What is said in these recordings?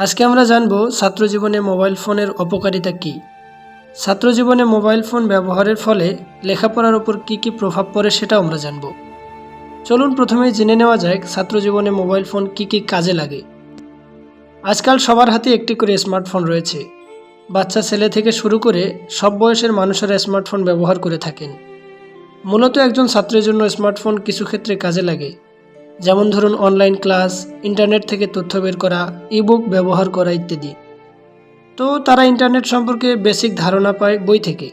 আজকে আমরা জানব ছাত্র জীবনে মোবাইল ফোনের অপকারিতা কী। ছাত্র জীবনে মোবাইল ফোন ব্যবহারের ফলে লেখাপড়ার উপর কী কী প্রভাব পড়ে সেটাও আমরা জানব। চলুন প্রথমেই জেনে নেওয়া যাক ছাত্র জীবনে মোবাইল ফোন কী কী কাজে লাগে। আজকাল সবার হাতে একটি করে স্মার্টফোন রয়েছে। বাচ্চা, ছেলে থেকে শুরু করে সব বয়সের মানুষেরা স্মার্টফোন ব্যবহার করে থাকেন। মূলত একজন ছাত্রের জন্য স্মার্টফোন কিছু ক্ষেত্রে কাজে লাগে। যেমন ধরুন অনলাইন ক্লাস ইন্টারনেট থেকে তথ্য বের করা ইবুক ব্যবহার করা ইত্যাদি। তো তারা ইন্টারনেট সম্পর্কে বেসিক ধারণা পায় বই থেকে।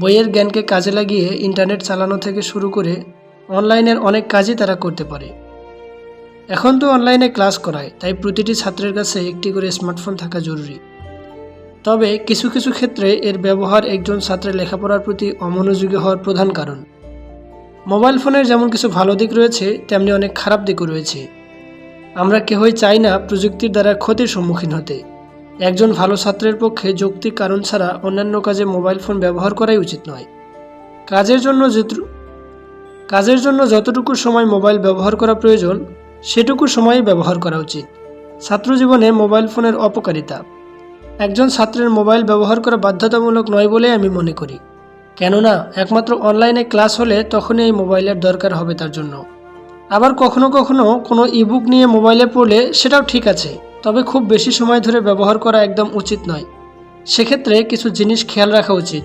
বইয়ের জ্ঞানকে কাজে লাগিয়ে ইন্টারনেট চালানো থেকে শুরু করে অনলাইনের অনেক কাজই তারা করতে পারে। এখন তো অনলাইনে ক্লাস করায়, তাই প্রতিটি ছাত্রের কাছে একটি করে স্মার্টফোন থাকা জরুরি। তবে কিছু কিছু ক্ষেত্রে এর ব্যবহার একজন ছাত্রের লেখাপড়ার প্রতি অমনোযোগী হওয়ার প্রধান কারণ। মোবাইল ফোনের যেমন কিছু ভালো দিক রয়েছে, তেমনি অনেক খারাপ দিকও রয়েছে। আমরা কেহই চাই না প্রযুক্তির দ্বারা ক্ষতির সম্মুখীন হতে। একজন ভালো ছাত্রের পক্ষে যৌক্তিক কারণ ছাড়া অন্যান্য কাজে মোবাইল ফোন ব্যবহার করাই উচিত নয়। কাজের জন্য কাজের জন্য যতটুকু সময় মোবাইল ব্যবহার করা প্রয়োজন, সেটুকু সময়ই ব্যবহার করা উচিত। ছাত্র জীবনে মোবাইল ফোনের অপকারিতা। একজন ছাত্রের মোবাইল ব্যবহার করা বাধ্যতামূলক নয় বলে আমি মনে করি। কেননা, একমাত্র অনলাইনে ক্লাস হলে তখনই এই মোবাইলের দরকার হবে তার জন্য। আবার কখনো কখনো কোনো ইবুক নিয়ে মোবাইলে পড়লে সেটাও ঠিক আছে, তবে খুব বেশি সময় ধরে ব্যবহার করা একদম উচিত নয়। সেক্ষেত্রে কিছু জিনিস খেয়াল রাখা উচিত,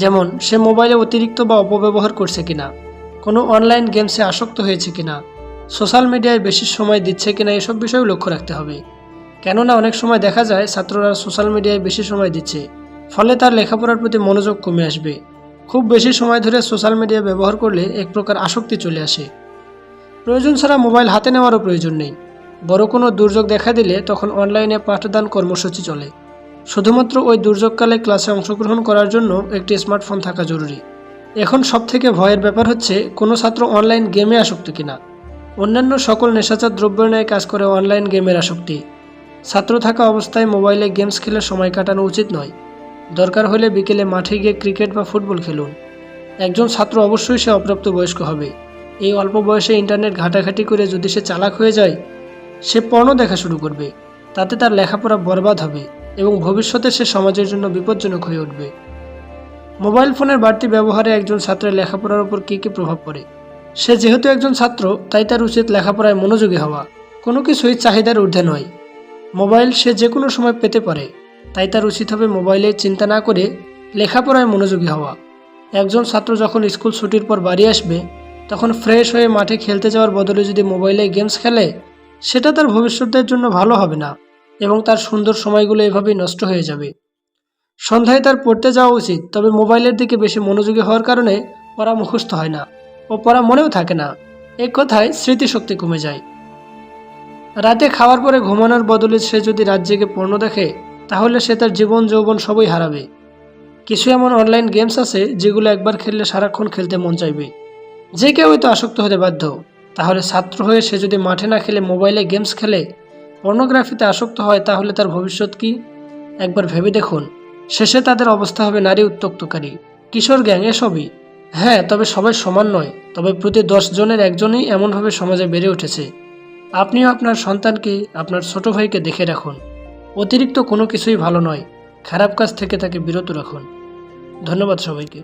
যেমন সে মোবাইলে অতিরিক্ত বা অপব্যবহার করছে কিনা, কোনো অনলাইন গেমসে আসক্ত হয়েছে কিনা সোশ্যাল মিডিয়ায় বেশি সময় দিচ্ছে কিনা এসব বিষয়েও লক্ষ্য রাখতে হবে। কেননা, অনেক সময় দেখা যায় ছাত্ররা সোশ্যাল মিডিয়ায় বেশি সময় দিচ্ছে, ফলে তার লেখাপড়ার প্রতি মনোযোগ কমে আসবে। খুব বেশি সময় ধরে সোশ্যাল মিডিয়া ব্যবহার করলে এক প্রকার আসক্তি চলে আসে। প্রয়োজন ছাড়া মোবাইল হাতে নেওয়ারও প্রয়োজন নেই। বড় কোনো দুর্যোগ দেখা দিলে তখন অনলাইনে পাঠদান কর্মসূচি চলে। শুধুমাত্র ওই দুর্যোগকালে ক্লাসে অংশগ্রহণ করার জন্য একটি স্মার্টফোন থাকা জরুরি। এখন সবথেকে ভয়ের ব্যাপার হচ্ছে, কোনো ছাত্র অনলাইন গেমে আসক্ত কিনা? অন্যান্য সকল নেশাচার দ্রব্য ন্যায় কাজ করে অনলাইন গেমের আসক্তি। ছাত্র থাকা অবস্থায় মোবাইলে গেমস খেলে সময় কাটানো উচিত নয়। দরকার হলে বিকেলে মাঠে গিয়ে ক্রিকেট বা ফুটবল খেলুন। একজন ছাত্র অবশ্যই সে অপ্রাপ্ত বয়স্ক হবে। এই অল্প বয়সে ইন্টারনেট ঘাটাঘাটি করে যদি সে চালাক হয়ে যায়, সে পর্ণ দেখা শুরু করবে। তাতে তার লেখাপড়া বরবাদ হবে এবং ভবিষ্যতে সে সমাজের জন্য বিপজ্জনক হয়ে উঠবে। মোবাইল ফোনের বাড়তি ব্যবহারে একজন ছাত্রের লেখাপড়ার উপর কী কী প্রভাব পড়ে? সে যেহেতু একজন ছাত্র, তাই তার উচিত লেখাপড়ায় মনোযোগী হওয়া। কোনো কিছুই চাহিদার ঊর্ধ্বে নয়। মোবাইল সে যে কোনো সময় পেতে পারে। তাই তার উচিত হবে মোবাইলে চিন্তা না করে লেখাপড়ায় মনোযোগী হওয়া। একজন ছাত্র যখন স্কুল ছুটির পর বাড়ি আসবে, তখন ফ্রেশ হয়ে মাঠে খেলতে যাওয়ার বদলে যদি মোবাইলে গেমস খেলে, সেটা তার ভবিষ্যতের জন্য ভালো হবে না এবং তার সুন্দর সময়গুলো এভাবেই নষ্ট হয়ে যাবে। সন্ধ্যায় তার পড়তে যাওয়া উচিত, তবে মোবাইলের দিকে বেশি মনোযোগী হওয়ার কারণে পড়া মুখস্থ হয় না ও পড়া মনেও থাকে না। এক কথায় স্মৃতিশক্তি কমে যায়। রাতে খাওয়ার পরে ঘুমানোর বদলে সে যদি রাত জেগে পণ্য দেখে তাহলে সে তার জীবন, যৌবন সবই হারাবে। কিছু এমন অনলাইন গেমস আছে যেগুলো একবার খেললে সারাক্ষণ খেলতে মন চাইবে। যে কেউ হয়তো আসক্ত হতে বাধ্য। তাহলে ছাত্র হয়ে সে যদি মাঠে না খেলে মোবাইলে গেমস খেলে পর্নোগ্রাফিতে আসক্ত হয়, তাহলে তার ভবিষ্যৎ কি? একবার ভেবে দেখুন। শেষে তাদের অবস্থা হবে নারী উত্তক্তকারী কিশোর গ্যাং এসবই হ্যাঁ তবে সবাই সমান নয়। তবে প্রতি দশ জনের একজনই এমনভাবে সমাজে বেড়ে উঠেছে। আপনিও আপনার সন্তানকে, আপনার ছোট ভাইকে দেখে রাখুন। অতিরিক্ত কোনো কিছুই ভালো নয়। খারাপ কাজ থেকে তাকে বিরত রাখুন। ধন্যবাদ সবাইকে।